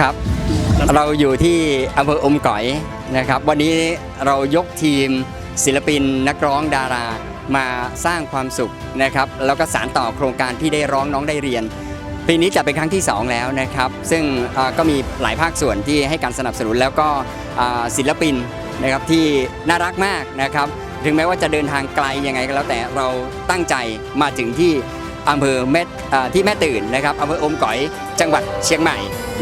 ครับ เราอยู่ที่อำเภออมก๋อยนะครับ วันนี้เรายกทีมศิลปินนักร้องดารามาสร้างความสุขนะครับ แล้วก็สารต่อโครงการที่ได้ร้องน้องได้เรียน ปีนี้จะเป็นครั้งที่ 2 แล้วนะครับ ซึ่งเอ่อก็มีหลายภาคส่วนที่ให้การสนับสนุนแล้วก็อ่าศิลปินนะครับที่น่ารักมากนะครับ ถึงแม้ว่าจะเดินทางไกลยังไงก็แล้วแต่เราตั้งใจมาถึงที่ อำเภอแม่ที่แม่ตื่นนะครับอำเภออมก๋อยจังหวัดเชียงใหม่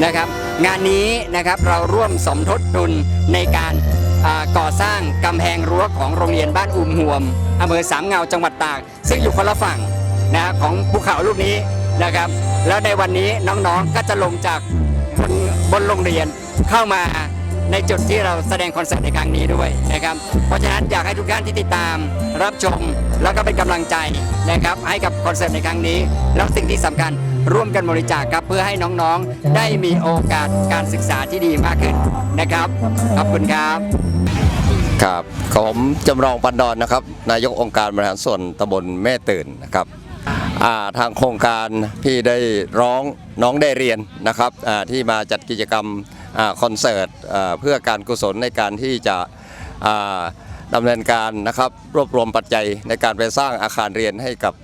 นะครับ งานนี้นะครับเราร่วมสมทบทุนในการก่อสร้างกำแพงรั้วของโรงเรียนบ้านอุมหวมอำเภอสามเงาจังหวัดตาก ซึ่งอยู่คนละฝั่งนะของภูเขาลูกนี้นะครับ แล้วในวันนี้น้องๆก็จะลงจากบนบนโรงเรียนเข้ามา ในจุดที่เราแสดงคอนเสิร์ตในครั้งนี้ด้วยนะครับ เพราะฉะนั้นอยากให้ทุกท่านที่ติดตามรับชมแล้วก็เป็นกำลังใจนะครับให้กับคอนเสิร์ตในครั้งนี้ แล้วสิ่งที่สำคัญร่วมกันบริจาคครับเพื่อให้น้องๆ ได้มีโอกาสการศึกษาที่ดีมากขึ้นนะครับขอบคุณครับครับผมจำลองปันดอนนะครับ นายกองค์การบริหารส่วนตำบลแม่ตื่นนะครับ ทางโครงการพี่ได้ร้องน้องได้เรียนนะครับที่มาจัดกิจกรรมอคอนเสิร์ตเพื่อการกุศลในการที่จะอ่าดำเนินการนะครับรวบรวมปัจจัยในการไปสร้างอาคารเรียนให้กับ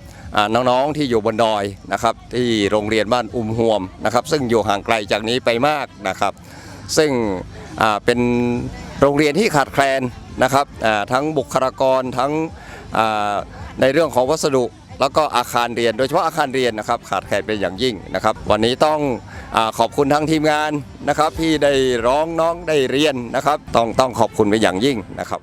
น้องๆที่อยู่บนดอยนะครับที่โรงเรียนบ้านอุ้มหวมนะครับ ซึ่งอยู่ห่างไกลจากนี้ไปมากนะครับ ซึ่งเป็นโรงเรียนที่ขาดแคลนนะครับทั้งบุคลากรทั้งในเรื่องของวัสดุ แล้วก็อาคารเรียน โดยเฉพาะอาคารเรียนนะครับขาดแคลนเป็นอย่างยิ่งนะครับ วันนี้ต้องอขอบคุณทั้งทีมงานนะครับที่ได้ร้องน้องได้เรียนนะครับ ต้องต้องขอบคุณเป็นอย่างยิ่งนะครับ